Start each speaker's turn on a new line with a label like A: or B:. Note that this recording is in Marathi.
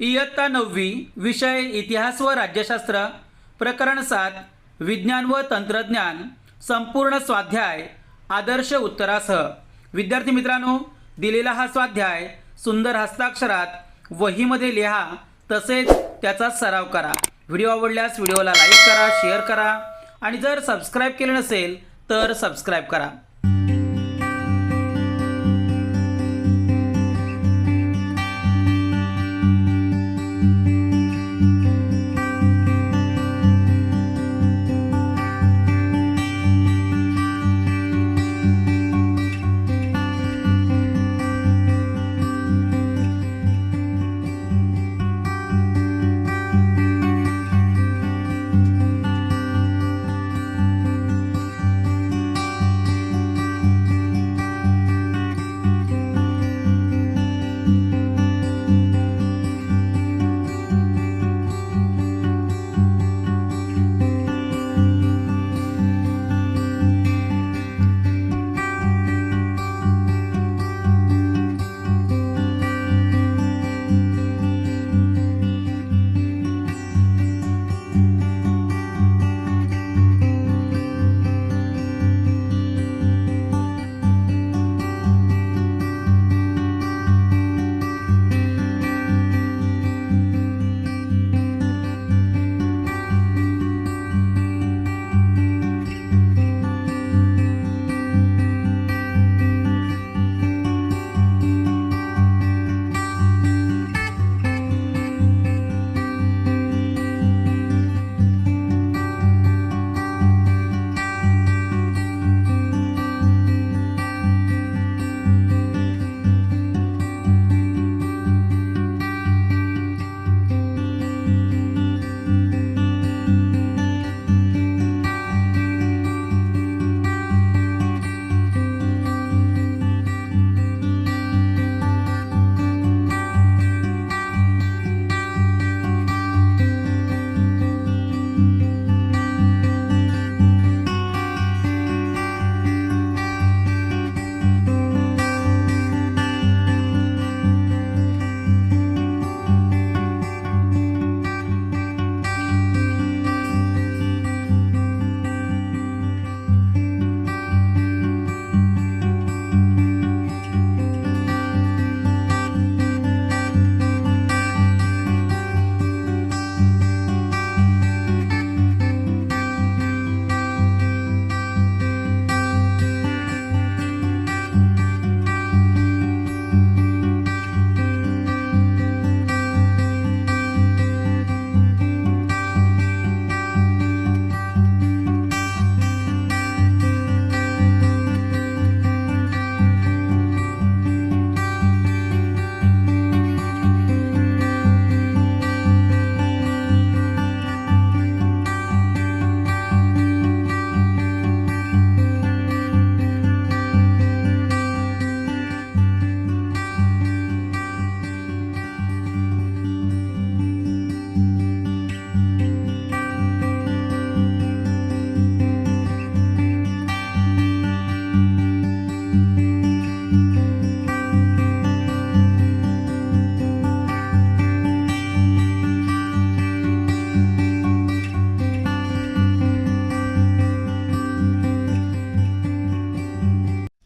A: इयत्ता नववी विषय इतिहास व राज्यशास्त्र प्रकरण सात विज्ञान व तंत्रज्ञान संपूर्ण स्वाध्याय आदर्श उत्तरासह. विद्यार्थी मित्रांनो दिलेला हा स्वाध्याय सुंदर हस्ताक्षरात वहीमध्ये लिहा तसेच त्याचा सराव करा. व्हिडिओ आवडल्यास व्हिडिओला लाईक करा शेअर करा आणि जर सबस्क्राईब केले नसेल तर सबस्क्राईब करा.